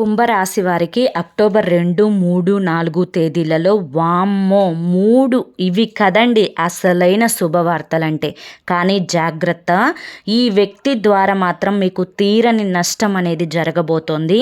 కుంభరాశి వారికి అక్టోబర్ రెండు మూడు నాలుగు తేదీలలో వామ్మో మూడు ఇవి కదండి అసలైన శుభవార్తలంటే. కానీ జాగ్రత్త ఈ వ్యక్తి ద్వారా మాత్రం మీకు తీరని నష్టం అనేది జరగబోతోంది.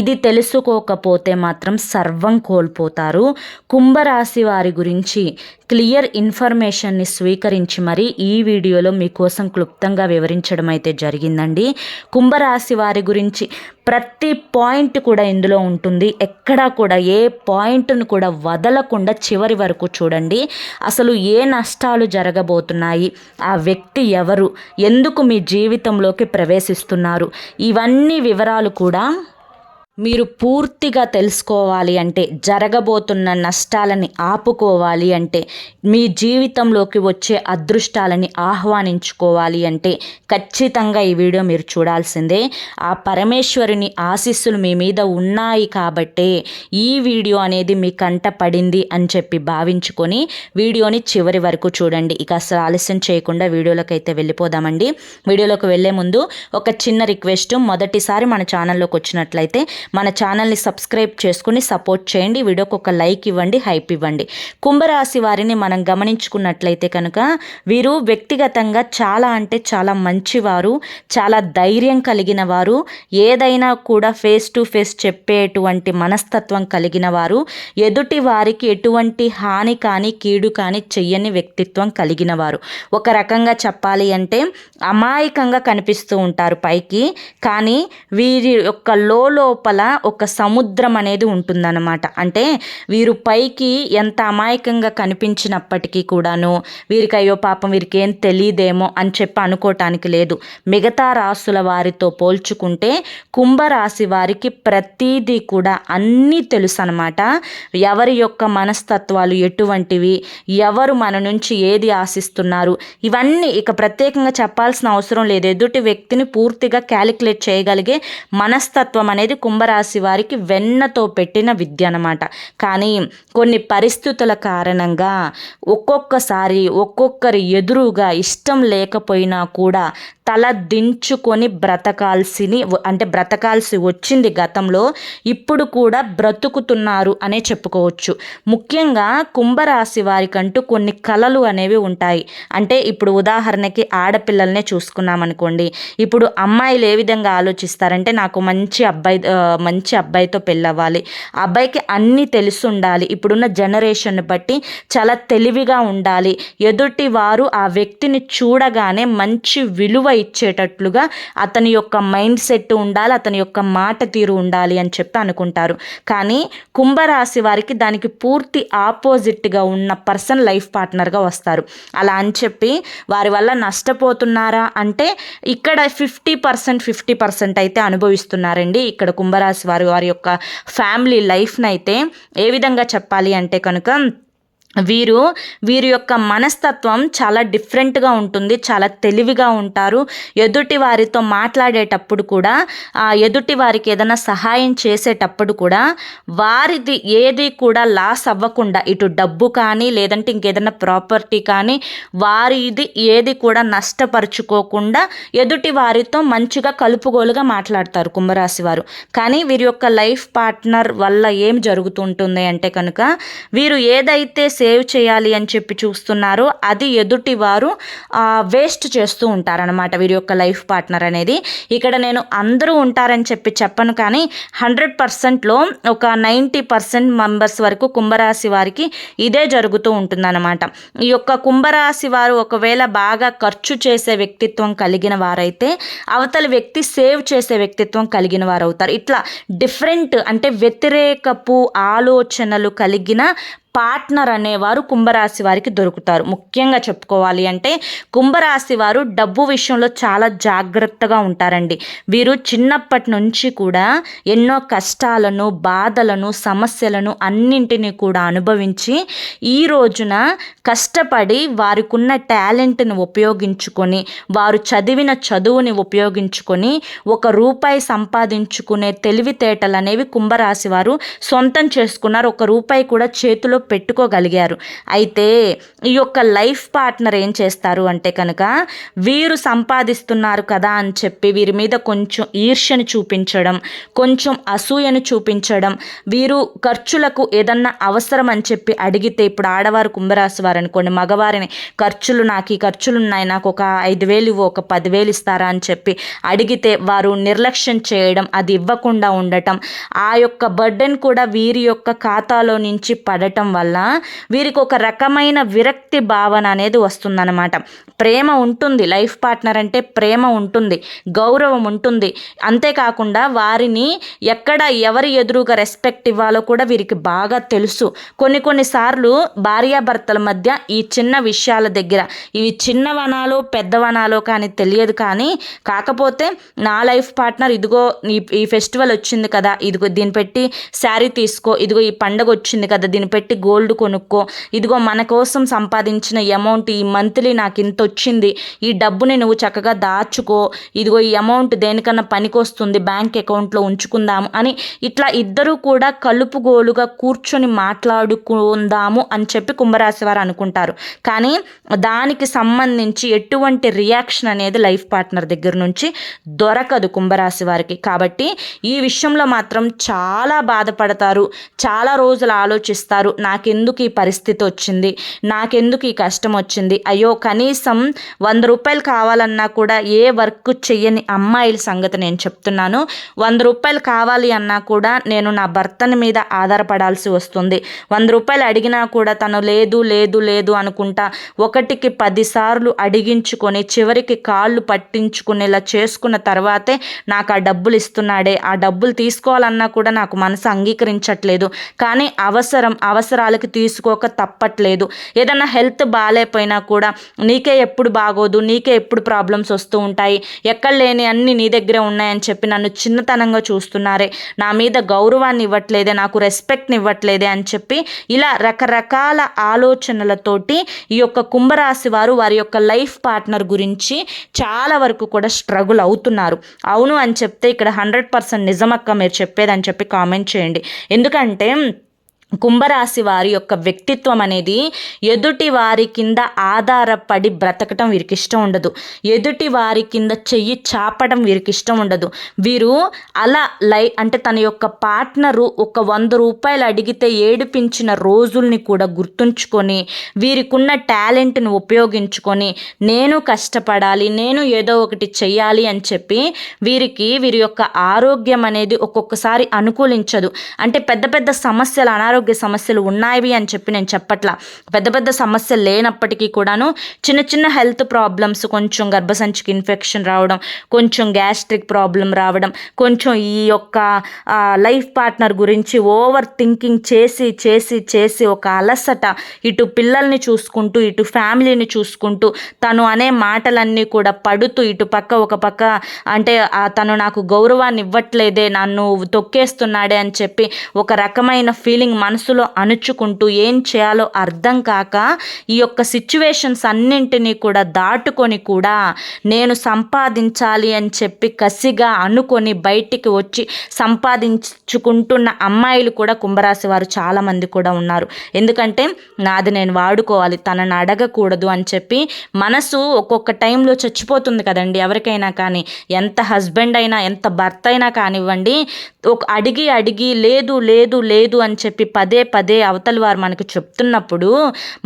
ఇది తెలుసుకోకపోతే మాత్రం సర్వం కోల్పోతారు. కుంభరాశి వారి గురించి క్లియర్ ఇన్ఫర్మేషన్ని స్వీకరించి మరి ఈ వీడియోలో మీకోసం క్లుప్తంగా వివరించడం అయితే జరిగిందండి. కుంభరాశి వారి గురించి ప్రతి పాయింట్ కూడా ఇందులో ఉంటుంది. ఎక్కడా కూడా ఏ పాయింట్ను కూడా వదలకుండా చివరి వరకు చూడండి. అసలు ఏ నష్టాలు జరగబోతున్నాయి? ఆ వ్యక్తి ఎవరు? ఎందుకు మీ జీవితంలోకి ప్రవేశిస్తున్నారు? ఇవన్నీ వివరాలు కూడా మీరు పూర్తిగా తెలుసుకోవాలి అంటే జరగబోతున్న నష్టాలని ఆపుకోవాలి అంటే మీ జీవితంలోకి వచ్చే అదృష్టాలని ఆహ్వానించుకోవాలి అంటే ఖచ్చితంగా ఈ వీడియో మీరు చూడాల్సిందే. ఆ పరమేశ్వరుని ఆశీస్సులు మీ మీద ఉన్నాయి కాబట్టే ఈ వీడియో అనేది మీ కంట పడింది అని చెప్పి భావించుకొని వీడియోని చివరి వరకు చూడండి. ఇక అసలు ఆలస్యం చేయకుండా వీడియోలోకి అయితే వెళ్ళిపోదామండి. వీడియోలోకి వెళ్ళే ముందు ఒక చిన్న రిక్వెస్ట్. మొదటిసారి మన ఛానల్లోకి వచ్చినట్లయితే మన ఛానల్ని సబ్స్క్రైబ్ చేసుకుని సపోర్ట్ చేయండి. వీడియోకి ఒక లైక్ ఇవ్వండి హైప్ ఇవ్వండి. కుంభరాశి వారిని మనం గమనించుకున్నట్లయితే కనుక వీరు వ్యక్తిగతంగా చాలా అంటే చాలా మంచివారు చాలా ధైర్యం కలిగిన వారు ఏదైనా కూడా ఫేస్ టు ఫేస్ చెప్పేటువంటి మనస్తత్వం కలిగిన వారు ఎదుటి వారికి ఎటువంటి హాని కానీ కీడు కానీ చెయ్యని వ్యక్తిత్వం కలిగిన వారు ఒక రకంగా చెప్పాలి అంటే అమాయకంగా కనిపిస్తూ ఉంటారు పైకి కానీ వీరి యొక్క లోపల ఒక సముద్రం అనేది ఉంటుందన్నమాట. అంటే వీరు పైకి ఎంత అమాయకంగా కనిపించినప్పటికీ కూడాను వీరికి అయ్యో పాపం వీరికి ఏం తెలియదేమో అని చెప్పి అనుకోవటానికి లేదు. మిగతా రాసుల వారితో పోల్చుకుంటే కుంభరాశి వారికి ప్రతీదీ కూడా అన్నీ తెలుసు అనమాట ఎవరి యొక్క మనస్తత్వాలు ఎటువంటివి ఎవరు మన నుంచి ఏది ఆశిస్తున్నారు ఇవన్నీ ఇక ప్రత్యేకంగా చెప్పాల్సిన అవసరం లేదు. ఎదుటి వ్యక్తిని పూర్తిగా క్యాలిక్యులేట్ చేయగలిగే మనస్తత్వం అనేది కుంభరాశి వారికి వెన్నతో పెట్టిన విద్య అనమాట కానీ కొన్ని పరిస్థితుల కారణంగా ఒక్కొక్కసారి ఒక్కొక్కరి ఎదురుగా ఇష్టం లేకపోయినా కూడా తల దించుకొని బ్రతకాల్సిని అంటే బ్రతకాల్సి వచ్చింది గతంలో ఇప్పుడు కూడా బ్రతుకుతున్నారు అనే చెప్పుకోవచ్చు. ముఖ్యంగా కుంభరాశి వారికంటూ కొన్ని కళలు అనేవి ఉంటాయి. అంటే ఇప్పుడు ఉదాహరణకి ఆడపిల్లల్నే చూసుకున్నామనుకోండి. ఇప్పుడు అమ్మాయిలు ఏ విధంగా ఆలోచిస్తారంటే నాకు మంచి అబ్బాయి మంచి అబ్బాయితో పెళ్ళవ్వాలి. అబ్బాయికి అన్నీ తెలిసి ఉండాలి ఇప్పుడున్న జనరేషన్ బట్టి చాలా తెలివిగా ఉండాలి. ఎదుటి వారు ఆ వ్యక్తిని చూడగానే మంచి విలువ ఇచ్చేటట్లుగా అతని యొక్క మైండ్ సెట్ ఉండాలి అతని యొక్క మాట తీరు ఉండాలి అని చెప్పి అనుకుంటారు. కానీ కుంభరాశి వారికి దానికి పూర్తి ఆపోజిట్గా ఉన్న పర్సన్ లైఫ్ పార్ట్నర్గా వస్తారు. అలా అని చెప్పి వారి వల్ల నష్టపోతున్నారా అంటే ఇక్కడ ఫిఫ్టీ పర్సెంట్ ఫిఫ్టీ పర్సెంట్ అయితే అనుభవిస్తున్నారండి. ఇక్కడ కుంభరాశి వారు వారి యొక్క ఫ్యామిలీ లైఫ్ని అయితే ఏ విధంగా చెప్పాలి అంటే కనుక వీరు వీరి యొక్క మనస్తత్వం చాలా డిఫరెంట్గా ఉంటుంది చాలా తెలివిగా ఉంటారు. ఎదుటి వారితో మాట్లాడేటప్పుడు కూడా ఎదుటి వారికి ఏదైనా సహాయం చేసేటప్పుడు కూడా వారిది ఏది కూడా లాస్ అవ్వకుండా ఇటు డబ్బు కానీ లేదంటే ఇంకేదైనా ప్రాపర్టీ కానీ వారిది ఏది కూడా నష్టపరుచుకోకుండా ఎదుటి వారితో మంచిగా కలుపుగోలుగా మాట్లాడతారు కుంభరాశి వారు. కానీ వీరి యొక్క లైఫ్ పార్ట్నర్ వల్ల ఏం జరుగుతుంటుంది అంటే కనుక వీరు ఏదైతే సేవ్ చేయాలి అని చెప్పి చూస్తున్నారో. అది ఎదుటి వారు వేస్ట్ చేస్తూ ఉంటారనమాట వీరి యొక్క లైఫ్ పార్ట్నర్ అనేది. ఇక్కడ నేను అందరూ ఉంటారని చెప్పి చెప్పను కానీ హండ్రెడ్ పర్సెంట్లో ఒక నైంటీ పర్సెంట్ మెంబర్స్ వరకు కుంభరాశి వారికి ఇదే జరుగుతూ ఉంటుందన్నమాట. ఈ యొక్క కుంభరాశి వారు ఒకవేళ బాగా ఖర్చు చేసే వ్యక్తిత్వం కలిగిన వారైతే అవతల వ్యక్తి సేవ్ చేసే వ్యక్తిత్వం కలిగిన వారు అవుతారు ఇట్లా డిఫరెంట్ అంటే వ్యతిరేకపు ఆలోచనలు కలిగిన పార్ట్నర్ అనేవారు కుంభరాశి వారికి దొరుకుతారు. ముఖ్యంగా చెప్పుకోవాలి అంటే కుంభరాశి వారు డబ్బు విషయంలో చాలా జాగ్రత్తగా ఉంటారండి. వీరు చిన్నప్పటి నుంచి కూడా ఎన్నో కష్టాలను బాధలను సమస్యలను అన్నింటినీ కూడా అనుభవించి ఈ రోజున కష్టపడి వారికి ఉన్న టాలెంట్ని ఉపయోగించుకొని వారు చదివిన చదువుని ఉపయోగించుకొని ఒక రూపాయి సంపాదించుకునే తెలివితేటలు అనేవి కుంభరాశి వారు సొంతం చేసుకున్నారు. ఒక రూపాయి కూడా చేతిలో పెట్టుకోగలిగారు. అయితే ఈ యొక్క లైఫ్ పార్ట్నర్ ఏం చేస్తారు అంటే కనుక వీరు సంపాదిస్తున్నారు కదా అని చెప్పి వీరి మీద కొంచెం ఈర్ష్యను చూపించడం కొంచెం అసూయను చూపించడం వీరు ఖర్చులకు ఏదన్నా అవసరం అని చెప్పి అడిగితే ఇప్పుడు ఆడవారు కుంభరాశి వారు అనుకోండి మగవారిని ఖర్చులు నాకు ఈ ఖర్చులు ఉన్నాయి నాకు ఒక ఐదు వేలు ఇవ్వు ఒక పదివేలు ఇస్తారా అని చెప్పి అడిగితే వారు నిర్లక్ష్యం చేయడం అది ఇవ్వకుండా ఉండటం ఆ యొక్క బర్డెన్ కూడా వీరి యొక్క ఖాతాలో నుంచి పడటం వల్ల వీరికి ఒక రకమైన విరక్తి భావన అనేది వస్తుందన్నమాట. ప్రేమ ఉంటుంది లైఫ్ పార్ట్నర్ అంటే ప్రేమ ఉంటుంది గౌరవం ఉంటుంది. అంతేకాకుండా వారిని ఎక్కడ ఎవరి ఎదురుగా రెస్పెక్ట్ ఇవ్వాలో కూడా వీరికి బాగా తెలుసు. కొన్ని కొన్నిసార్లు భార్యాభర్తల మధ్య ఈ చిన్న విషయాల దగ్గర ఇవి చిన్నవనాలో పెద్దవనాలో కానీ తెలియదు కానీ కాకపోతే నా లైఫ్ పార్ట్నర్ ఇదిగో ఈ ఫెస్టివల్ వచ్చింది కదా ఇదిగో దీన్ని పెట్టి శారీ తీసుకో ఇదిగో ఈ పండగ వచ్చింది కదా దీన్ని పెట్టి గోల్డ్ కొనుక్కో. ఇదిగో మన కోసం సంపాదించిన అమౌంట్ ఈ మంత్లీ నాకు ఇంత వచ్చింది ఈ డబ్బుని నువ్వు చక్కగా దాచుకో. ఇదిగో ఈ అమౌంట్ దేనికన్నా పనికొస్తుంది. బ్యాంక్ అకౌంట్లో ఉంచుకుందాము అని ఇట్లా ఇద్దరూ కూడా కలుపుగోలుగా కూర్చొని మాట్లాడుకుందాము అని చెప్పి కుంభరాశి వారు అనుకుంటారు. కానీ దానికి సంబంధించి ఎటువంటి రియాక్షన్ అనేది లైఫ్ పార్ట్నర్ దగ్గర నుంచి దొరకదు కుంభరాశి వారికి. కాబట్టి ఈ విషయంలో మాత్రం చాలా బాధపడతారు. చాలా రోజులు ఆలోచిస్తారు. నాకెందుకు ఈ పరిస్థితి వచ్చింది? నాకెందుకు ఈ కష్టం వచ్చింది? అయ్యో కనీసం వంద రూపాయలు కావాలన్నా కూడా ఏ వర్క్ చెయ్యని అమ్మాయిల సంగతి నేను చెప్తున్నాను. వంద రూపాయలు కావాలి అన్నా కూడా నేను నా భర్తని మీద ఆధారపడాల్సి వస్తుంది. వంద రూపాయలు అడిగినా కూడా తను లేదు లేదు లేదు అనుకుంటా ఒకటికి పదిసార్లు అడిగించుకొని చివరికి కాళ్ళు పట్టించుకునేలా చేసుకున్న తర్వాతే నాకు ఆ డబ్బులు ఇస్తున్నాడే. ఆ డబ్బులు తీసుకోవాలన్నా కూడా నాకు మనసు అంగీకరించట్లేదు. కానీ అవసరం అవసరాలకి తీసుకోక తప్పట్లేదు. ఏదన్నా హెల్త్ బాగాలేకపోయినా కూడా నీకే ఎప్పుడు బాగోదు నీకే ఎప్పుడు ప్రాబ్లమ్స్ వస్తూ ఉంటాయి. ఎక్కడ లేని అన్ని నీ దగ్గరే ఉన్నాయని చెప్పి నన్ను చిన్నతనంగా చూస్తున్నారే. నా మీద గౌరవాన్ని ఇవ్వట్లేదే నాకు రెస్పెక్ట్ని ఇవ్వట్లేదే అని చెప్పి ఇలా రకరకాల ఆలోచనలతోటి ఈ యొక్క కుంభరాశి వారు వారి యొక్క లైఫ్ పార్ట్నర్ గురించి చాలా వరకు కూడా స్ట్రగుల్ అవుతున్నారు. అవును అని చెప్తే ఇక్కడ హండ్రెడ్ పర్సెంట్ నిజమక్క మీరు చెప్పేదని చెప్పి కామెంట్ చేయండి. ఎందుకంటే కుంభరాశి వారి యొక్క వ్యక్తిత్వం అనేది ఎదుటి వారి కింద ఆధారపడి బ్రతకటం వీరికి ఇష్టం ఉండదు. ఎదుటి వారి కింద చెయ్యి చాపడం వీరికి ఇష్టం ఉండదు. వీరు అలా లై అంటే తన యొక్క పార్ట్నరు ఒక వంద రూపాయలు అడిగితే ఏడిపించిన రోజుల్ని కూడా గుర్తుంచుకొని వీరికున్న టాలెంట్ని ఉపయోగించుకొని నేను కష్టపడాలి నేను ఏదో ఒకటి చెయ్యాలి అని చెప్పి వీరికి వీరి యొక్క ఆరోగ్యం అనేది ఒక్కొక్కసారి అనుకూలించదు. అంటే పెద్ద పెద్ద సమస్యలు అనారోగ్య అనారోగ్య సమస్యలు ఉన్నాయి అని చెప్పి నేను చెప్పట్లా. పెద్ద పెద్ద సమస్యలు లేనప్పటికీ కూడాను చిన్న చిన్న హెల్త్ ప్రాబ్లమ్స్ కొంచెం గర్భసంచికి ఇన్ఫెక్షన్ రావడం కొంచెం గ్యాస్ట్రిక్ ప్రాబ్లం రావడం కొంచెం ఈ యొక్క లైఫ్ పార్ట్నర్ గురించి ఓవర్ థింకింగ్ చేసి చేసి చేసి ఒక అలసట ఇటు పిల్లల్ని చూసుకుంటూ ఇటు ఫ్యామిలీని చూసుకుంటూ తను అనే మాటలన్నీ కూడా పడుతూ ఇటు పక్క ఒక పక్క అంటే తను నాకు గౌరవాన్ని ఇవ్వట్లేదే నన్ను తొక్కేస్తున్నాడే అని చెప్పి ఒక రకమైన ఫీలింగ్ మనసులో అణుచుకుంటూ ఏం చేయాలో అర్థం కాక ఈ యొక్క సిచ్యువేషన్స్ అన్నింటినీ కూడా దాటుకొని కూడా నేను సంపాదించాలి అని చెప్పి కసిగా అనుకొని బయటికి వచ్చి సంపాదించుకుంటున్న అమ్మాయిలు కూడా కుంభరాశి వారు చాలామంది కూడా ఉన్నారు. ఎందుకంటే నాది నేను వాడుకోవాలి తనని అడగకూడదు అని చెప్పి మనసు ఒక్కొక్క టైంలో చచ్చిపోతుంది కదండి. ఎవరికైనా కానీ ఎంత హస్బెండ్ అయినా ఎంత భర్త అయినా కానివ్వండి ఒక అడిగి అడిగి లేదు లేదు లేదు అని చెప్పి పదే పదే అవతలి వారు మనకు చెప్తున్నప్పుడు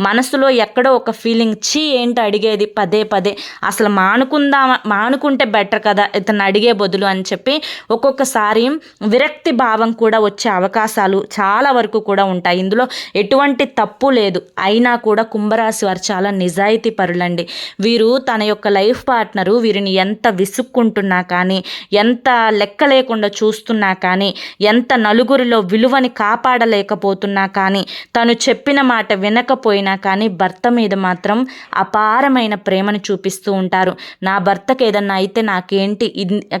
మనసులో ఎక్కడో ఒక ఫీలింగ్ చీ ఏంటి అడిగేది పదే పదే. అసలు మానుకుందామా మానుకుంటే బెటర్ కదా ఇతను అడిగే బదులు అని చెప్పి ఒక్కొక్కసారి విరక్తి భావం కూడా వచ్చే అవకాశాలు చాలా వరకు కూడా ఉంటాయి. ఇందులో ఎటువంటి తప్పు లేదు. అయినా కూడా కుంభరాశి వారు చాలా నిజాయితీ పరులండి. వీరు తన యొక్క లైఫ్ పార్ట్నరు వీరిని ఎంత విసుక్కుంటున్నా కానీ ఎంత లెక్క లేకుండా చూస్తున్నా కానీ ఎంత నలుగురిలో విలువని కాపాడలేక లేకపోతున్నా కానీ తను చెప్పిన మాట వినకపోయినా కానీ భర్త మీద మాత్రం అపారమైన ప్రేమను చూపిస్తూ ఉంటారు. నా భర్తకి ఏదన్నా అయితే నాకేంటి?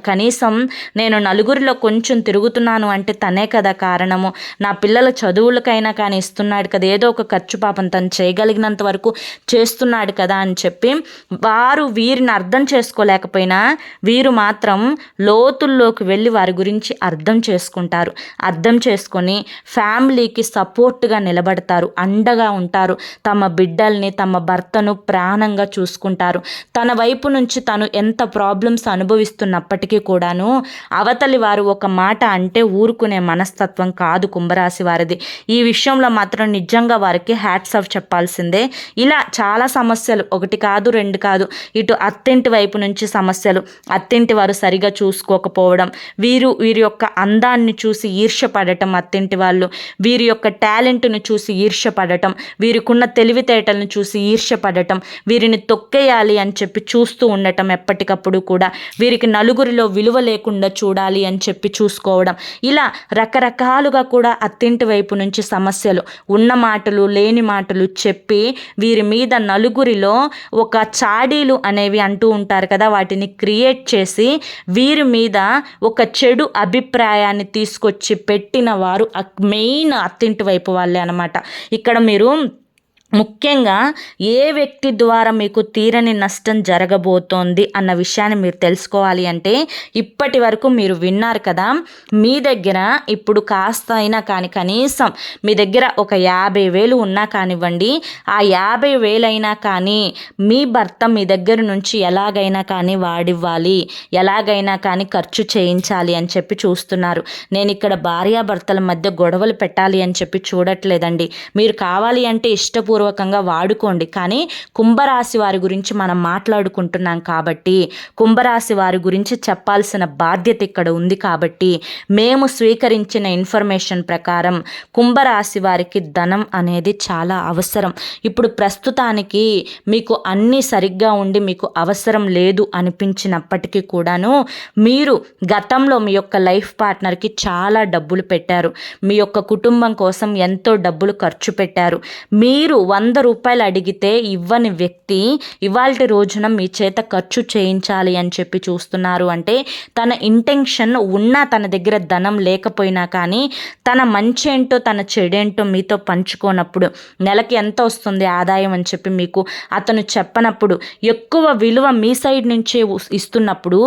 కనీసం నేను నలుగురిలో కొంచెం తిరుగుతున్నాను అంటే తనే కదా కారణము. నా పిల్లల చదువులకైనా కానీ ఇస్తున్నాడు కదా ఏదో ఒక ఖర్చు పాపం తను చేయగలిగినంత వరకు చేస్తున్నాడు కదా అని చెప్పి వారు వీరిని అర్థం చేసుకోలేకపోయినా వీరు మాత్రం లోతుల్లోకి వెళ్ళి వారి గురించి అర్థం చేసుకుంటారు. అర్థం చేసుకొని ఫ్యామిలీ భార్యకి సపోర్ట్గా నిలబడతారు అండగా ఉంటారు. తమ బిడ్డల్ని తమ భర్తను ప్రాణంగా చూసుకుంటారు. తన వైపు నుంచి తను ఎంత ప్రాబ్లమ్స్ అనుభవిస్తున్నప్పటికీ కూడాను అవతలి వారు ఒక మాట అంటే ఊరుకునే మనస్తత్వం కాదు కుంభరాశి వారిది. ఈ విషయంలో మాత్రం నిజంగా వారికి హ్యాట్స్ ఆఫ్ చెప్పాల్సిందే. ఇలా చాలా సమస్యలు ఒకటి కాదు రెండు కాదు ఇటు అత్తింటి వైపు నుంచి సమస్యలు అత్తింటి వారు సరిగా చూసుకోకపోవడం వీరు వీరి యొక్క అందాన్ని చూసి ఈర్ష్యపడటం అత్తింటి వాళ్ళు వీరి వీరి యొక్క టాలెంట్ను చూసి ఈర్ష్యపడటం వీరికున్న తెలివితేటలను చూసి ఈర్ష్యపడటం వీరిని తొక్కేయాలి అని చెప్పి చూస్తూ ఉండటం ఎప్పటికప్పుడు కూడా వీరికి నలుగురిలో విలువ లేకుండా చూడాలి అని చెప్పి చూసుకోవడం. ఇలా రకరకాలుగా కూడా అత్తింటి వైపు నుంచి సమస్యలు ఉన్న మాటలు లేని మాటలు చెప్పి వీరి మీద నలుగురిలో ఒక చాడీలు అనేవి అంటూ ఉంటారు కదా వాటిని క్రియేట్ చేసి వీరి మీద ఒక చెడు అభిప్రాయాన్ని తీసుకొచ్చి పెట్టిన వారు మెయిన్ అత్తింటి వైపు వాళ్ళే అనమాట ఇక్కడ మీరు ముఖ్యంగా ఏ వ్యక్తి ద్వారా మీకు తీరని నష్టం జరగబోతోంది అన్న విషయాన్ని మీరు తెలుసుకోవాలి అంటే ఇప్పటి వరకు మీరు విన్నారు కదా మీ దగ్గర ఇప్పుడు కాస్త అయినా కానీ కనీసం మీ దగ్గర ఒక యాభై వేలు ఉన్నా కానివ్వండి ఆ యాభై వేలైనా కానీ మీ భర్త మీ దగ్గర నుంచి ఎలాగైనా కానీ వాడివ్వాలి ఎలాగైనా కానీ ఖర్చు చేయించాలి అని చెప్పి చూస్తున్నారు. నేను ఇక్కడ భార్యాభర్తల మధ్య గొడవలు పెట్టాలి అని చెప్పి చూడట్లేదండి. మీరు కావాలి అంటే ఇష్టపూర్వ పూర్వకంగా వాడుకోండి. కానీ కుంభరాశి వారి గురించి మనం మాట్లాడుకుంటున్నాం కాబట్టి కుంభరాశి వారి గురించి చెప్పాల్సిన బాధ్యత ఇక్కడ ఉంది కాబట్టి మేము స్వీకరించిన ఇన్ఫర్మేషన్ ప్రకారం కుంభరాశి వారికి ధనం అనేది చాలా అవసరం. ఇప్పుడు ప్రస్తుతానికి మీకు అన్నీ సరిగ్గా ఉండి మీకు అవసరం లేదు అనిపించినప్పటికీ కూడాను మీరు గతంలో మీ యొక్క లైఫ్ పార్ట్నర్కి చాలా డబ్బులు పెట్టారు. మీ యొక్క కుటుంబం కోసం ఎంతో డబ్బులు ఖర్చు పెట్టారు. మీరు వంద రూపాయలు అడిగితే ఇవ్వని వ్యక్తి ఇవాళ రోజున మీ చేత ఖర్చు చేయించాలి అని చెప్పి చూస్తున్నారు. అంటే తన ఇంటెన్షన్ ఉన్నా తన దగ్గర ధనం లేకపోయినా కానీ తన మంచి ఏంటో తన చెడేంటో మీతో పంచుకోనప్పుడు నెలకి ఎంత వస్తుంది ఆదాయం అని చెప్పి మీకు అతను చెప్పనప్పుడు ఎక్కువ విలువ మీ సైడ్ నుంచే ఇస్తున్నప్పుడు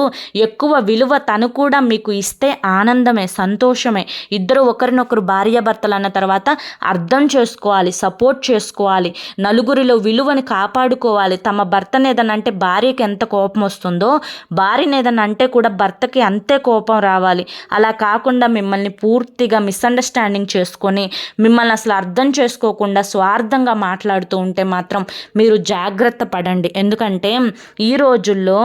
ఎక్కువ విలువ తను కూడా మీకు ఇస్తే ఆనందమే సంతోషమే. ఇద్దరు ఒకరినొకరు భార్యాభర్తలు అన్న తర్వాత అర్థం చేసుకోవాలి సపోర్ట్ చేసుకోవాలి. చేసుకోవాలి నలుగురిలో విలువని కాపాడుకోవాలి. తమ భర్తని ఏదన్నా భార్యకి ఎంత కోపం వస్తుందో భార్యని ఏదన్నా అంటే కూడా భర్తకి అంతే కోపం రావాలి. అలా కాకుండా మిమ్మల్ని పూర్తిగా మిస్అండర్స్టాండింగ్ చేసుకొని మిమ్మల్ని అసలు అర్థం చేసుకోకుండా స్వార్థంగా మాట్లాడుతూ ఉంటే మాత్రం మీరు జాగ్రత్త పడండి. ఎందుకంటే ఈ రోజుల్లో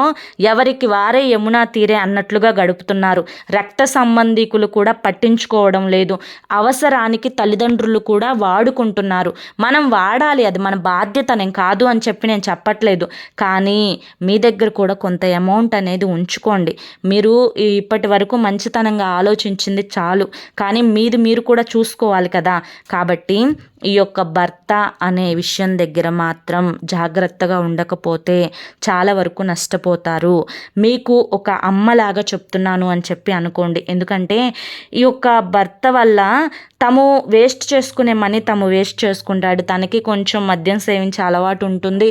ఎవరికి వారే యమునా తీరే అన్నట్లుగా గడుపుతున్నారు. రక్త సంబంధికులు కూడా పట్టించుకోవడం లేదు. అవసరానికి తల్లిదండ్రులు కూడా వాడుకుంటున్నారు. మనం వాడ వాడాలి. అది మన బాధ్యత. నేను కాదు అని చెప్పి నేను చెప్పట్లేదు. కానీ మీ దగ్గర కూడా కొంత అమౌంట్ అనేది ఉంచుకోండి. మీరు ఇప్పటి వరకు మంచితనంగా ఆలోచించింది చాలు. కానీ మీది మీరు కూడా చూసుకోవాలి కదా. కాబట్టి ఈ యొక్క భర్త అనే విషయం దగ్గర మాత్రం జాగ్రత్తగా ఉండకపోతే చాలా వరకు నష్టపోతారు. మీకు ఒక అమ్మలాగా చెప్తున్నాను అని చెప్పి అనుకోండి. ఎందుకంటే ఈ యొక్క భర్త వల్ల తము వేస్ట్ చేసుకునే మనీ తము వేస్ట్ చేసుకుంటాడు. తనకి కొంచెం మద్యం సేవించే అలవాటు ఉంటుంది.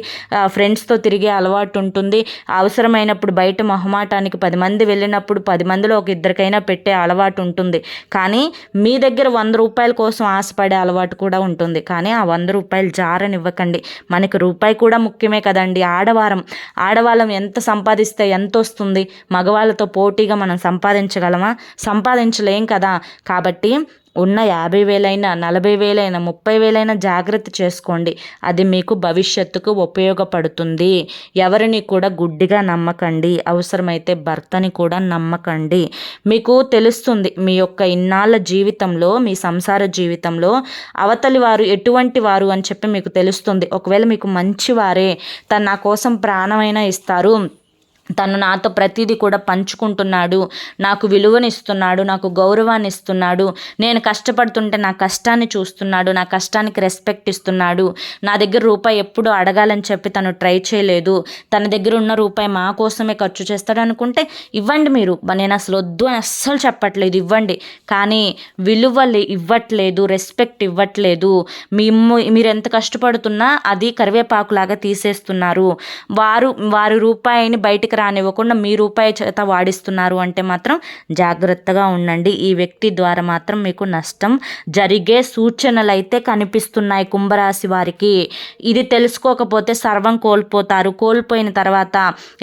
ఫ్రెండ్స్తో తిరిగే అలవాటు ఉంటుంది. అవసరమైనప్పుడు బయట మొహమాటానికి పది మంది వెళ్ళినప్పుడు పది మందిలో ఒక ఇద్దరికైనా పెట్టే అలవాటు ఉంటుంది. కానీ మీ దగ్గర వంద రూపాయల కోసం ఆశపడే అలవాటు కూడా ఉంటుంది. ఉంటుంది. కానీ ఆ వంద రూపాయలు జారనివ్వకండి. మనకి రూపాయి కూడా ముఖ్యమే కదండి. ఆడవారం ఆడవాళ్ళం ఎంత సంపాదిస్తే ఎంత వస్తుంది? మగవాళ్ళతో పోటీగా మనం సంపాదించగలమా? సంపాదించలేం కదా. కాబట్టి ఉన్న యాభై వేలైనా నలభై వేలైనా ముప్పై వేలైనా జాగ్రత్త చేసుకోండి. అది మీకు భవిష్యత్తుకు ఉపయోగపడుతుంది. ఎవరిని కూడా గుడ్డిగా నమ్మకండి. అవసరమైతే భర్తని కూడా నమ్మకండి. మీకు తెలుస్తుంది మీ యొక్క ఇన్నాళ్ళ జీవితంలో మీ సంసార జీవితంలో అవతలి వారు ఎటువంటి వారు అని చెప్పి మీకు తెలుస్తుంది. ఒకవేళ మీకు మంచివారే తను నా కోసం ప్రాణమైనా ఇస్తారు. తను నాతో ప్రతిదీ కూడా పంచుకుంటున్నాడు నాకు విలువనిస్తున్నాడు నాకు గౌరవాన్ని ఇస్తున్నాడు నేను కష్టపడుతుంటే నా కష్టాన్ని చూస్తున్నాడు నా కష్టానికి రెస్పెక్ట్ ఇస్తున్నాడు. నా దగ్గర రూపాయి ఎప్పుడు అడగాలని చెప్పి తను ట్రై చేయలేదు. తన దగ్గర ఉన్న రూపాయి మా కోసమే ఖర్చు చేస్తాడు అనుకుంటే ఇవ్వండి మీరు నేను అసలు వద్దు అని అస్సలు చెప్పట్లేదు ఇవ్వండి. కానీ విలువలు ఇవ్వట్లేదు రెస్పెక్ట్ ఇవ్వట్లేదు. మేము మీరు ఎంత కష్టపడుతున్నా అది కరివేపాకులాగా తీసేస్తున్నారు. వారు వారి రూపాయిని బయటకు రానివ్వకుండా మీ రూపాయి చేత వాడిస్తున్నారు అంటే మాత్రం జాగ్రత్తగా ఉండండి. ఈ వ్యక్తి ద్వారా మాత్రం మీకు నష్టం జరిగే సూచనలు అయితే కనిపిస్తున్నాయి కుంభరాశి వారికి. ఇది తెలుసుకోకపోతే సర్వం కోల్పోతారు. కోల్పోయిన తర్వాత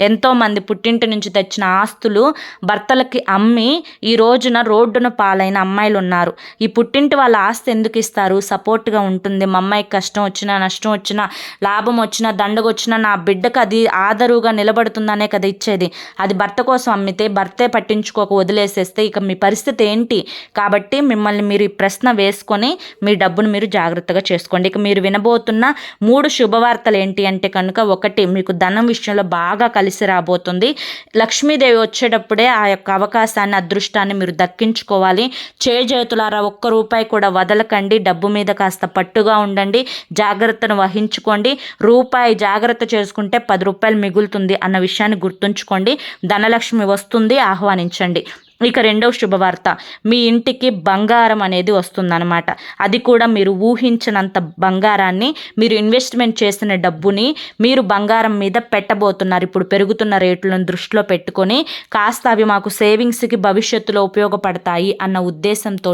ఎంతోమంది పుట్టింటి నుంచి తెచ్చిన ఆస్తులు భర్తలకి అమ్మి ఈ రోజున రోడ్డున పాలైన అమ్మాయిలు ఉన్నారు. ఈ పుట్టింటి వాళ్ళ ఆస్తి ఎందుకు ఇస్తారు? సపోర్ట్గా ఉంటుంది. మా అమ్మాయికి కష్టం వచ్చినా నష్టం వచ్చినా లాభం వచ్చినా దండగొచ్చినా నా బిడ్డకు అది ఆదరుగా నిలబడుతుందనే కదా ఇచ్చేది. అది భర్త కోసం అమ్మితే భర్తే పట్టించుకోక వదిలేసేస్తే ఇక మీ పరిస్థితి ఏంటి? కాబట్టి మిమ్మల్ని మీరు ఈ ప్రశ్న వేసుకొని మీ డబ్బును మీరు జాగ్రత్తగా చేసుకోండి. ఇక మీరు వినబోతున్న మూడు శుభవార్తలు ఏంటి అంటే కనుక ఒకటి మీకు ధనం విషయంలో బాగా కలిసి రాబోతుంది. లక్ష్మీదేవి వచ్చేటప్పుడే ఆ యొక్క అవకాశాన్ని అదృష్టాన్ని మీరు దక్కించుకోవాలి. చేజేతులారా ఒక్క రూపాయి కూడా వదలకండి. డబ్బు మీద కాస్త పట్టుగా ఉండండి. జాగ్రత్తను వహించుకోండి. రూపాయి జాగ్రత్త చేసుకుంటే పది రూపాయలు మిగులుతుంది అన్న విషయాన్ని గుర్తుంచుకోండి. ధనలక్ష్మి వస్తుంది. ఆహ్వానించండి. ఇక రెండవ శుభవార్త మీ ఇంటికి బంగారం అనేది వస్తుందన్నమాట. అది కూడా మీరు ఊహించినంత బంగారాన్ని మీరు ఇన్వెస్ట్మెంట్ చేసిన డబ్బుని మీరు బంగారం మీద పెట్టబోతున్నారు. ఇప్పుడు పెరుగుతున్న రేట్లను దృష్టిలో పెట్టుకొని కాస్త అవి మాకు సేవింగ్స్కి భవిష్యత్తులో ఉపయోగపడతాయి అన్న ఉద్దేశంతో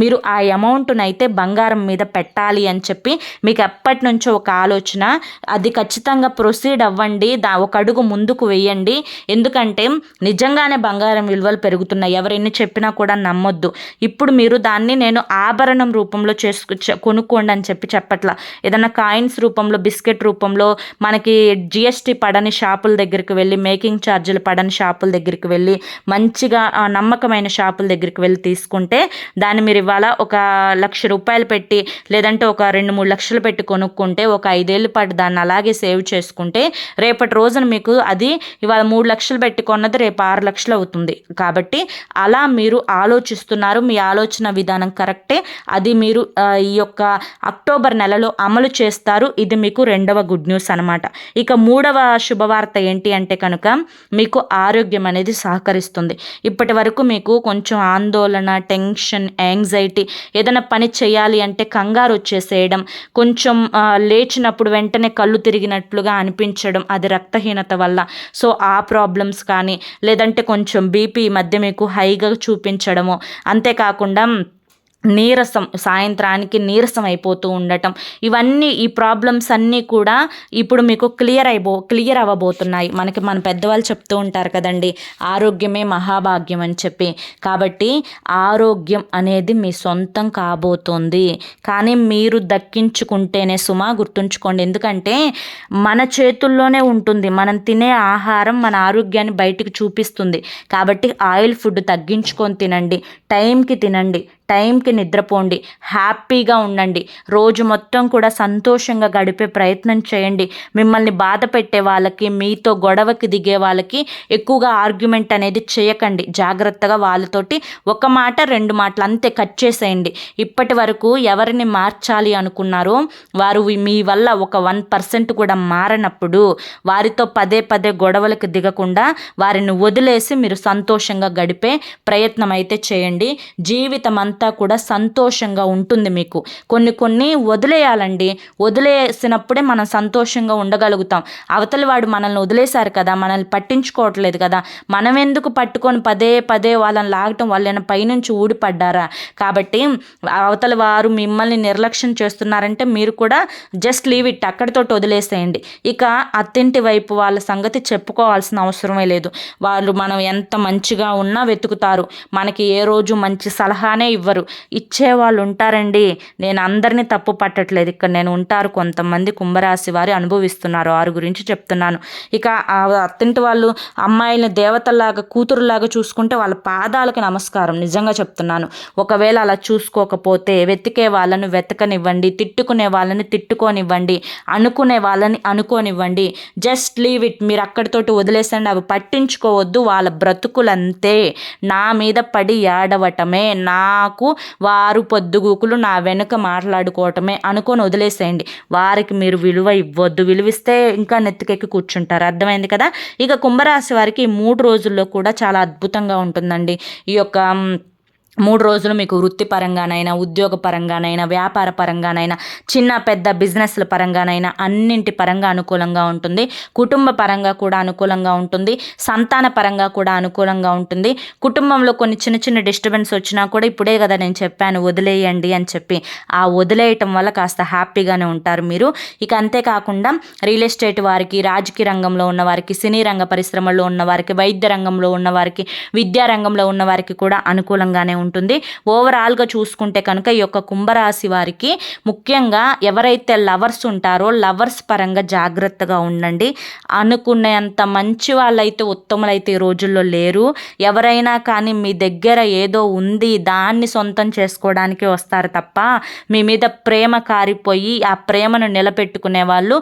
మీరు ఆ అమౌంట్ను అయితే బంగారం మీద పెట్టాలి అని చెప్పి మీకు ఎప్పటి నుంచో ఒక ఆలోచన. అది ఖచ్చితంగా ప్రొసీడ్ అవ్వండి. దా ఒక అడుగు ముందుకు వెయ్యండి ఎందుకంటే నిజంగానే బంగారం విలువలు పెరుగుతాయి జరుగుతున్నాయి ఎవరు చెప్పినా కూడా నమ్మొద్దు. ఇప్పుడు మీరు దాన్ని నేను ఆభరణం రూపంలో చేసుకు కొనుక్కోండి అని చెప్పి చెప్పట్లా. ఏదైనా కాయిన్స్ రూపంలో బిస్కెట్ రూపంలో మనకి జిఎస్టీ పడని షాపుల దగ్గరికి వెళ్ళి మేకింగ్ ఛార్జీలు పడని షాపుల దగ్గరికి వెళ్ళి మంచిగా నమ్మకమైన షాపుల దగ్గరికి వెళ్ళి తీసుకుంటే దాన్ని మీరు ఇవాళ ఒక లక్ష రూపాయలు పెట్టి లేదంటే ఒక రెండు మూడు లక్షలు పెట్టి కొనుక్కుంటే ఒక ఐదేళ్ళు పాటు దాన్ని అలాగే సేవ్ చేసుకుంటే రేపటి రోజున మీకు అది ఇవాళ మూడు లక్షలు పెట్టి కొన్నది రేపు ఆరు లక్షలు అవుతుంది. కాబట్టి అలా మీరు ఆలోచిస్తున్నారు మీ ఆలోచన విధానం కరెక్టే. అది మీరు ఈ యొక్క అక్టోబర్ నెలలో అమలు చేస్తారు. ఇది మీకు రెండవ గుడ్ న్యూస్ అనమాట ఇక మూడవ శుభవార్త ఏంటి అంటే కనుక మీకు ఆరోగ్యం అనేది సహకరిస్తుంది. ఇప్పటి వరకు మీకు కొంచెం ఆందోళన టెన్షన్ యాంగ్జైటీ ఏదైనా పని చేయాలి అంటే కంగారు వచ్చేసేయడం కొంచెం లేచినప్పుడు వెంటనే కళ్ళు తిరిగినట్లుగా అనిపించడం అది రక్తహీనత వల్ల. సో ఆ ప్రాబ్లమ్స్ కానీ లేదంటే కొంచెం బీపీ మధ్య మీకు హైగా చూపించడము. అంతేకాకుండా నీరసం సాయంత్రానికి నీరసం అయిపోతూ ఉండటం. ఇవన్నీ ఈ ప్రాబ్లమ్స్ అన్నీ కూడా ఇప్పుడు మీకు క్లియర్ అయిపో క్లియర్ అవ్వబోతున్నాయి. మనకి మన పెద్దవాళ్ళు చెప్తూ ఉంటారు కదండి ఆరోగ్యమే మహాభాగ్యం అని చెప్పి. కాబట్టి ఆరోగ్యం అనేది మీ సొంతం కాబోతోంది. కానీ మీరు దక్కించుకుంటేనే సుమా గుర్తుంచుకోండి. ఎందుకంటే మన చేతుల్లోనే ఉంటుంది. మనం తినే ఆహారం మన ఆరోగ్యాన్ని బయటికి చూపిస్తుంది. కాబట్టి ఆయిల్ ఫుడ్ తగ్గించుకొని తినండి. టైంకి తినండి. టైంకి నిద్రపోండి. హ్యాపీగా ఉండండి. రోజు మొత్తం కూడా సంతోషంగా గడిపే ప్రయత్నం చేయండి. మిమ్మల్ని బాధ పెట్టే వాళ్ళకి మీతో గొడవకి దిగే వాళ్ళకి ఎక్కువగా ఆర్గ్యుమెంట్ అనేది చేయకండి. జాగ్రత్తగా వాళ్ళతోటి ఒక మాట రెండు మాటలు అంతే కట్ చేసేయండి. ఇప్పటి వరకు ఎవరిని మార్చాలి అనుకున్నారో వారు మీ వల్ల ఒక వన్ పర్సెంట్ కూడా మారనప్పుడు వారితో పదే పదే గొడవలకు దిగకుండా వారిని వదిలేసి మీరు సంతోషంగా గడిపే ప్రయత్నం అయితే చేయండి. జీవితం అంతా కూడా సంతోషంగా ఉంటుంది మీకు. కొన్ని కొన్ని వదిలేయాలండి. వదిలేసినప్పుడే మనం సంతోషంగా ఉండగలుగుతాం. అవతలి వాడు మనల్ని వదిలేశారు కదా మనల్ని పట్టించుకోవట్లేదు కదా మనం ఎందుకు పట్టుకొని పదే పదే వాళ్ళని లాగటం వాళ్ళని పైనుంచి ఊడిపడ్డారా? కాబట్టి అవతల వారు మిమ్మల్ని నిర్లక్ష్యం చేస్తున్నారంటే మీరు కూడా జస్ట్ లీవ్ ఇట్ అక్కడితోటి వదిలేసేయండి. ఇక అత్తింటి వైపు వాళ్ళ సంగతి చెప్పుకోవాల్సిన అవసరమే లేదు. వాళ్ళు మనం ఎంత మంచిగా ఉన్నా వెతుకుతారు. మనకి ఏ రోజు మంచి సలహానే ఇవ్వరు. ఇవ్వరు. ఇచ్చేవాళ్ళు ఉంటారండి. నేను అందరినీ తప్పు పట్టట్లేదు. ఇక్కడ నేను ఉంటారు కొంతమంది కుంభరాశి వారి అనుభవిస్తున్నారు. వారి గురించి చెప్తున్నాను. ఇక అత్తింటి వాళ్ళు అమ్మాయిని దేవతల్లాగా కూతురులాగా చూసుకుంటే వాళ్ళ పాదాలకు నమస్కారం. నిజంగా చెప్తున్నాను. ఒకవేళ అలా చూసుకోకపోతే వెతికే వాళ్ళను వెతకనివ్వండి. తిట్టుకునే వాళ్ళని తిట్టుకోనివ్వండి. అనుకునే వాళ్ళని అనుకోనివ్వండి. Just leave it. మీరు అక్కడితోటి వదిలేసండి. అవి పట్టించుకోవద్దు. వాళ్ళ బ్రతుకులంతే. నా మీద పడి ఏడవటమే. నాకు నాకు వారు పొద్దుగూకులు నా వెనుక మాట్లాడుకోవటమే అనుకొని వదిలేసేయండి. వారికి మీరు విలువ ఇవ్వద్దు. విలువిస్తే ఇంకా నెత్తికెక్కి కూర్చుంటారు. అర్థమైంది కదా? ఇక కుంభరాశి వారికి మూడు రోజుల్లో కూడా చాలా అద్భుతంగా ఉంటుందండి. ఈ యొక్క మూడు రోజులు మీకు వృత్తిపరంగానైనా ఉద్యోగ పరంగానైనా వ్యాపార పరంగానైనా చిన్న పెద్ద బిజినెస్ల పరంగానైనా అన్నింటి పరంగా అనుకూలంగా ఉంటుంది. కుటుంబ పరంగా కూడా అనుకూలంగా ఉంటుంది. సంతాన పరంగా కూడా అనుకూలంగా ఉంటుంది. కుటుంబంలో కొన్ని చిన్న చిన్న డిస్టర్బెన్స్ వచ్చినా కూడా ఇప్పుడే కదా నేను చెప్పాను వదిలేయండి అని చెప్పి. ఆ వదిలేయటం వల్ల కాస్త హ్యాపీగానే ఉంటారు మీరు. ఇక అంతేకాకుండా రియల్ ఎస్టేట్ వారికి రాజకీయ రంగంలో ఉన్న వారికి సినీ రంగ పరిశ్రమల్లో ఉన్న వారికి వైద్య రంగంలో ఉన్న వారికి విద్యా రంగంలో ఉన్న వారికి కూడా అనుకూలంగానే ఉంటుంది. ఓవరాల్గా చూసుకుంటే కనుక ఈ యొక్క కుంభరాశి వారికి ముఖ్యంగా ఎవరైతే లవర్స్ ఉంటారో లవర్స్ పరంగా జాగ్రత్తగా ఉండండి. అనుకునేంత మంచి వాళ్ళైతే ఉత్తములైతే ఈ రోజుల్లో లేరు. ఎవరైనా కానీ మీ దగ్గర ఏదో ఉంది దాన్ని సొంతం చేసుకోవడానికి వస్తారు తప్ప మీ మీద ప్రేమ కారిపోయి ఆ ప్రేమను నిలబెట్టుకునే వాళ్ళు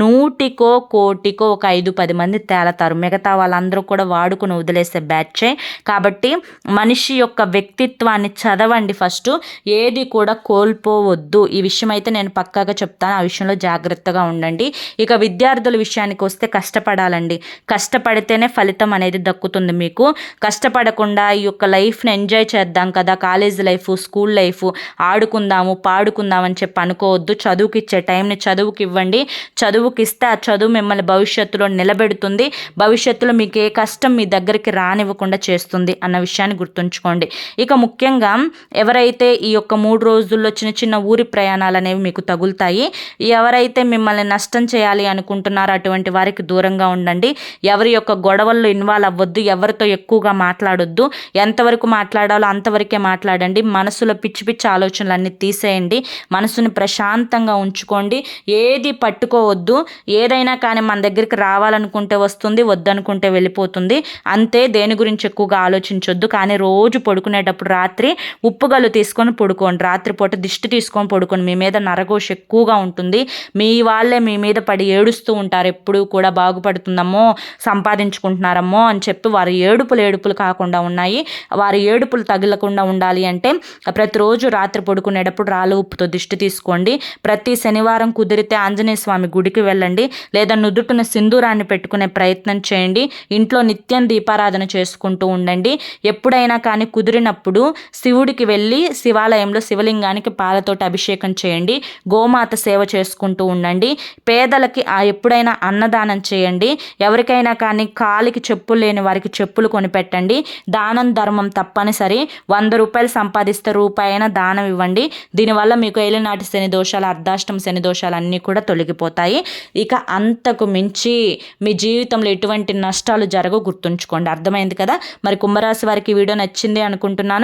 నూటికో కోటికో ఒక ఐదు పది మంది తేలతారు. మిగతా వాళ్ళందరూ కూడా వాడుకుని వదిలేసే బ్యాచే. కాబట్టి మనిషి యొక్క వ్యక్తి వ్యక్తిత్వాన్ని చదవండి ఫస్ట్. ఏది కూడా కోల్పోవద్దు. ఈ విషయం అయితే నేను పక్కాగా చెప్తాను. ఆ విషయంలో జాగ్రత్తగా ఉండండి. ఇక విద్యార్థుల విషయానికి వస్తే కష్టపడాలండి. కష్టపడితేనే ఫలితం అనేది దక్కుతుంది మీకు. కష్టపడకుండా ఈ యొక్క లైఫ్ని ఎంజాయ్ చేద్దాం కదా. College life school life. ఆడుకుందాము పాడుకుందాం అని చెప్పి అనుకోవద్దు. చదువుకి ఇచ్చే టైంని చదువుకి ఇవ్వండి చదువుకి ఇస్తే ఆ చదువు మిమ్మల్ని భవిష్యత్తులో నిలబెడుతుంది. భవిష్యత్తులో మీకు ఏ కష్టం మీ దగ్గరికి రానివ్వకుండా చేస్తుంది అన్న విషయాన్ని గుర్తుంచుకోండి. ఇక ముఖ్యంగా ఎవరైతే ఈ యొక్క మూడు రోజుల్లో చిన్న చిన్న ఊరి ప్రయాణాలు అనేవి మీకు తగులుతాయి ఎవరైతే మిమ్మల్ని నష్టం చేయాలి అనుకుంటున్నారో అటువంటి వారికి దూరంగా ఉండండి. ఎవరి యొక్క గొడవల్లో ఇన్వాల్వ్ అవ్వద్దు ఎవరితో ఎక్కువగా మాట్లాడొద్దు. ఎంతవరకు మాట్లాడాలో అంతవరకే మాట్లాడండి. మనసులో పిచ్చి పిచ్చి ఆలోచనలు తీసేయండి. మనసుని ప్రశాంతంగా ఉంచుకోండి. ఏది పట్టుకోవద్దు. ఏదైనా కానీ మన దగ్గరికి రావాలనుకుంటే వస్తుంది వద్దనుకుంటే వెళ్ళిపోతుంది. అంతే దేని గురించి ఎక్కువగా ఆలోచించొద్దు. కానీ రోజు పడుకునేటప్పుడు పడుకునేటప్పుడు రాత్రి ఉప్పుగలు తీసుకొని పడుకోండి. రాత్రిపూట దిష్టి తీసుకొని పడుకోండి. మీ మీద నరఘోష ఎక్కువగా ఉంటుంది. మీ వాళ్ళే మీ మీద పడి ఏడుస్తూ ఉంటారు. ఎప్పుడు కూడా బాగుపడుతుందమ్మో సంపాదించుకుంటున్నారమ్మో అని చెప్పి వారి ఏడుపులు ఏడుపులు కాకుండా ఉన్నాయి. వారి ఏడుపులు తగలకుండా ఉండాలి అంటే ప్రతిరోజు రాత్రి పడుకునేటప్పుడు రాళ్ళ ఉప్పుతో దిష్టి తీసుకోండి. ప్రతి శనివారం కుదిరితే ఆంజనేయ స్వామి గుడికి వెళ్ళండి. లేదా నుదుటిన సింధూరాన్ని పెట్టుకునే ప్రయత్నం చేయండి. ఇంట్లో నిత్యం దీపారాధన చేసుకుంటూ ఉండండి. ఎప్పుడైనా కానీ కుదిరినప్పుడు ఉన్నప్పుడు శివుడికి వెళ్ళి శివాలయంలో శివలింగానికి పాలతోటి అభిషేకం చేయండి గోమాత సేవ చేసుకుంటూ ఉండండి పేదలకి ఆ ఎప్పుడైనా అన్నదానం చేయండి ఎవరికైనా కానీ కాలికి చెప్పులు లేని వారికి చెప్పులు కొనిపెట్టండి దానం ధర్మం తప్పనిసరి వంద రూపాయలు సంపాదిస్తే రూపాయన దానం ఇవ్వండి దీనివల్ల మీకు ఏలినాటి శని దోషాలు అర్ధాష్టం శని దోషాలు అన్నీ కూడా తొలగిపోతాయి. ఇక అంతకు మించి మీ జీవితంలో ఎటువంటి నష్టాలు జరగవు గుర్తుంచుకోండి. అర్థమైంది కదా? మరి కుంభరాశి వారికి వీడియో నచ్చింది అనుకుంటున్నాను.